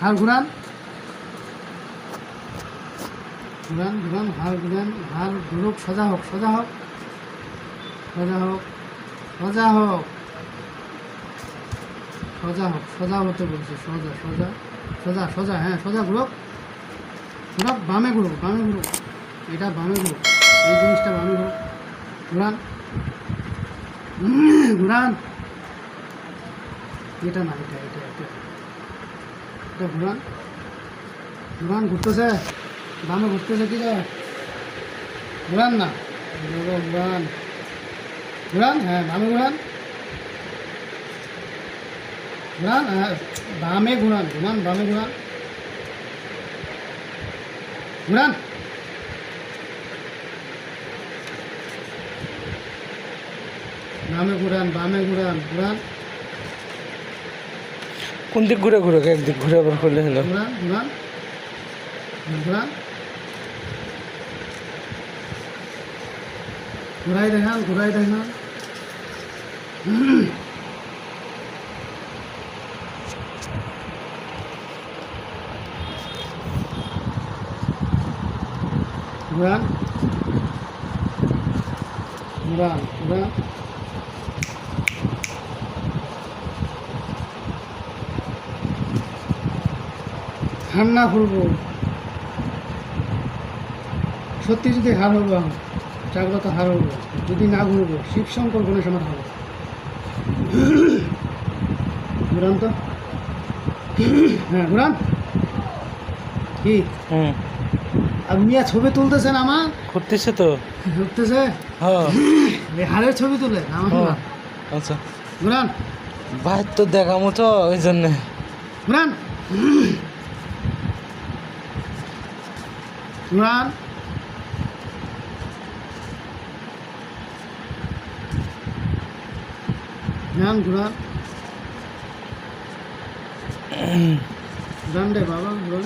হাড় ঘুরান। ঘুরান ঘুরান হাড় ঘুরান হাড় ঘুরুক, সোজা হোক সোজা হোক সোজা হোক সোজা হোক সোজা হোক, সোজা হতে বলছে, সোজা সোজা সোজা সোজা হ্যাঁ সোজা ঘুরুক। ঘুরুক বামে ঘুরুক বামে ঘুরুক, এটা বামে ঘুরুক, এই জিনিসটা বামে ঘুরুক। ঘুরান ঘুরান। এটা না, এটা এটা এটা। এটা ঘুরান ঘুরান ঘুরতেছে? বামে ঘুরতেছে কি রে? ঘুরান না? ঘুরো, ঘুরান ঘুরান হ্যাঁ বামে ঘুরান। ঘুরান হ্যাঁ বামে ঘুরান ঘুরান বামে ঘুরান। ঘুরান বামে ঘুরান বামে ঘুরান ঘুরান কোন দিক ঘুরে ঘুরে একদিক ঘুরে আবার করলে হলো? ঘুরাই দেখান ঘুরাই দেখান। ঘুরান। ঘুরান ঘুরান। ঠান্ডা খুলবো। সত্যি যদি হার আমি জাগ্রত হার হব যদি না ঘুরবো শিবশঙ্কর গণেশ আমার হবে। ঘুরান তো। হ্যাঁ ঘুরান। কি? হুম। আর মিয়া ছবি তুলতেছেন আমার করতেছে তো। করতেছে? হ্যাঁ। হারের ছবি তুলে আমার হ্যাঁ। আচ্ছা। ঘুরান। ভাই তো দেখামো তো ওই জন্যে। ঘুরান। ঘুরান ঘুরান ঘুরান। ঘুরান রে বাবা, ঘুরান।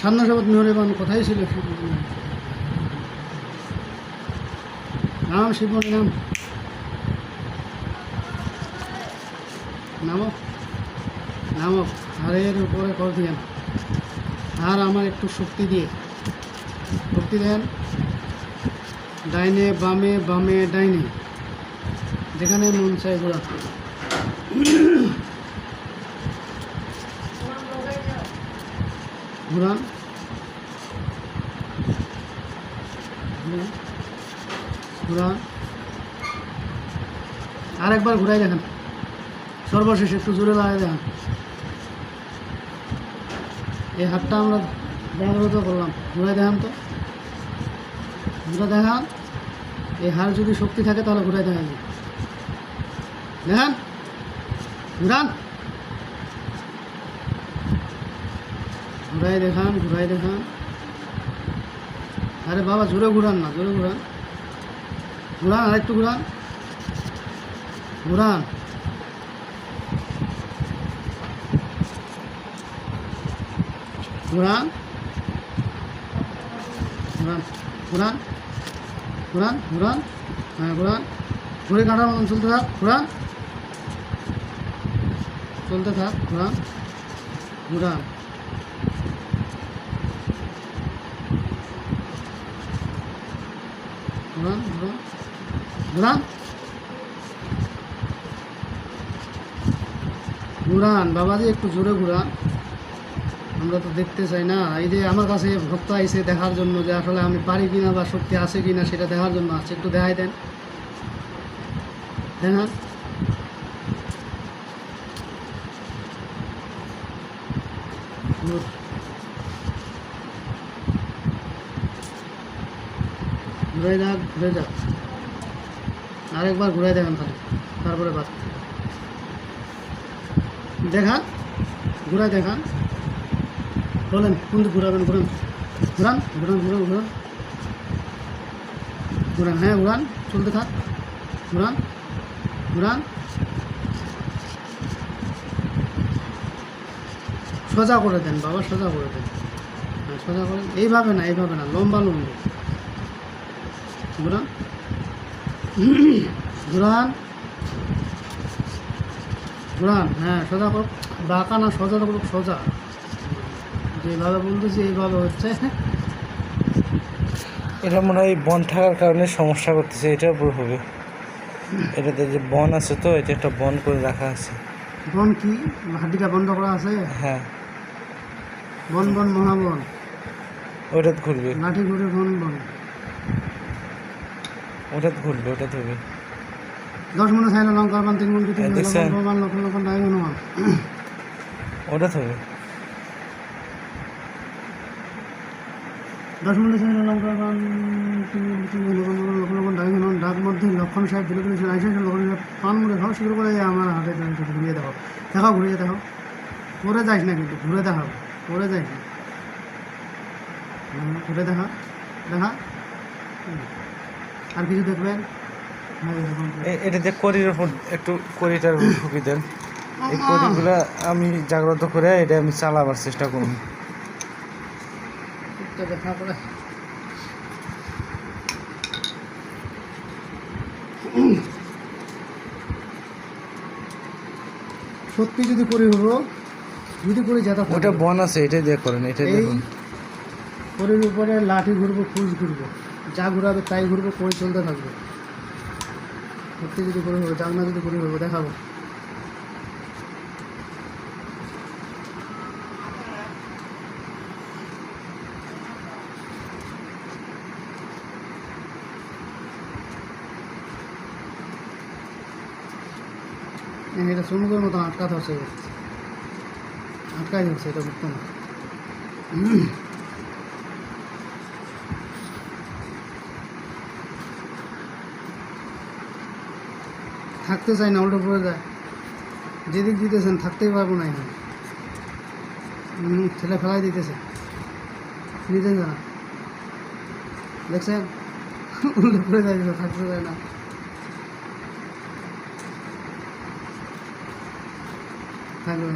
সান্না শপথ মেহরেবান কোথায় ছিল নাম। শিবমণি নাম। নামো। নামো। হারের উপরে কর দিয়েন। আর আমার একটু শক্তি দিয়ে। শক্তি দেন। ডাইনে, বামে বামে, ডাইনে। যেখানে মন চায় ঘোরা। ঘুরান। ঘুরান। আরেকবার ঘুরাই দেখেন। সর্বশেষ একটু জোরে লাগাই দেখেন এই হাতটা আমরা জাগ্রত করলাম। ঘুরাই দেখান তো। ঘুরে দেখান। এই হার যদি শক্তি থাকে তাহলে ঘুরাই দেখান দেখান। ঘুরান। ঘুরাই দেখান ঘুরাই দেখান। আরে বাবা, জোরে ঘুরান না, জোরে ঘুরান। ঘুরান, আরেকটু ঘুরান। ঘুরান। ঘুরান ঘুরান ঘুরান ঘুরান হ্যাঁ ঘুরান ঘুরে কাটার মতন চলতে থাক ঘুরান চলতে থাক ঘুরান ঘুরান ঘুরান ঘুরান ঘুরান ঘুরান বাবাজি, একটু জোরে ঘুরান আমরা তো দেখতে চাই না। এই যে আমার কাছে ভক্ত আইসে দেখার জন্য যে আসলে আমি পারি কিনা বা শক্তি আছে কিনা সেটা দেখার জন্য আছে একটু দেখাই দেন. ঘুরে ঘুরে যাক। আরেকবার ঘুরে দেখান খালি তারপরে বাদ। দেখান ঘুরাই দেখান। বলেন কোন ঘুরাবেন, ঘুরান। ঘুরান ঘুরান ঘুরান ঘুরান। ঘুরান হ্যাঁ ঘুরান, চলতে থাক। ঘুরান ঘুরান। সোজা করে দেন, বাবা, সোজা করে দেন। হ্যাঁ সোজা করে এইভাবে না এইভাবে না, লম্বা, লম্বি। ঘুরান। ঘুরান। ঘুরান হ্যাঁ সোজা করো বাঁকা না, সোজা করো সোজা। যেভাবে বলতেছি এইভাবে হচ্ছে। এটা মনে হয় বন থাকার কারণে সমস্যা করতেছে এটা পুরো হবে। এটাতে যে বন আছে তো এটা একটা বন করে রাখা আছে। বন কি? হাড্ডিটা বন্ধ করা আছে? হ্যাঁ। বন বন মহাবন। ওটা ঘুরবে। লাঠি ঘুরে বন বন। ওটা ঘুরবে ওটা হবে। দশ মনে চাইলে লঙ্কা পান তিন মন তিন এই দেখছেন? লঙ্কা লক্ষ লক্ষ নাই দশ মনে চাইলে লঙ্কা পান তিন মন তিন মন লক্ষ লক্ষ দাবি হনুমান ডাক মধ্যে লক্ষণ সাহেব দিলে দিলে আইসা লক্ষণ সাহেব পান মুড়ে খাওয়া শুরু করে আমার হাতে ঘুরিয়ে দেখো দেখাও ঘুরিয়ে দেখো পরে যাইস না কিন্তু ঘুরে দেখাও পরে যাইস না ঘুরে দেখা দেখা আর কিছু দেখবেন এরকম করে। এ- এটাতে কড়ির উপর একটু কড়িটার উপর দেন এই কড়িগুলা আমি জাগ্রত করে এটা আমি চালাবার চেষ্টা করব একটু দেখা করে সত্যি যদি করি হব যদি করি যেটা ওটা বন আছে এটাই দিয়ে করেন এটা এই দেখুন। করির উপরে লাঠি ঘুরবো খুঁজ ঘুরবো। যা ঘুরাবে তাই ঘুরবো করে চলতে থাকবে। সত্যি যদি করি হব জাগনা যদি করি হব দেখাবো। এটা সমুদ্রের মতো আটকা ধরছে আটকাই ধরছে এটা বুঝতো না। থাকতে চাই না, উল্টো পড়ে যায়। যেদিক দিতেছেন, থাকতেই পারব না এখানে। ঠেলে ফেলাই দিতেছে। নিতেন না। দেখছেন? উল্টো পড়ে যায়, থাকতে চায় না। থাকবে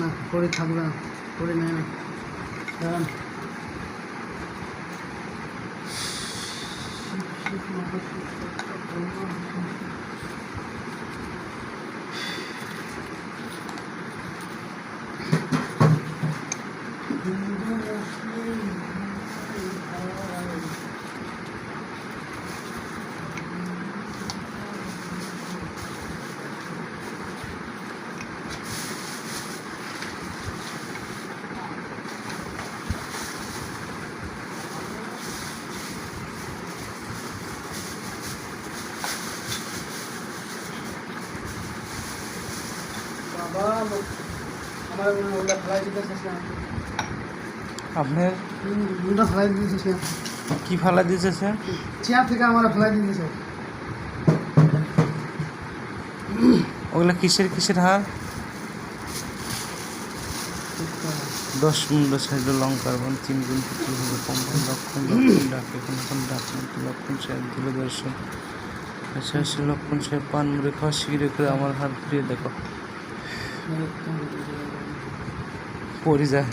না করে থাকবে না করে নেয় না। দাঁড়ান। Thank আমার আপনার? ফেলাই দিতেছিস না কি ফালা দিয়েছে স্যার চেয়ার থেকে আমার ফেলাই দিতেছে ওগুলা কিসের কিসের হার? দশ মুন্ড সাইড লঙ্কার বন তিন গুণ পুতুল হবে কম্পন লক্ষণ লক্ষণ ডাকে কোন কোন ডাক লক্ষণ সাহেব দিল দর্শন। আচ্ছা লক্ষণ সাহেব পান মুড়ে খাওয়া শিগিরে করে আমার হাত ঘুরিয়ে দেখো। পড়ে যায়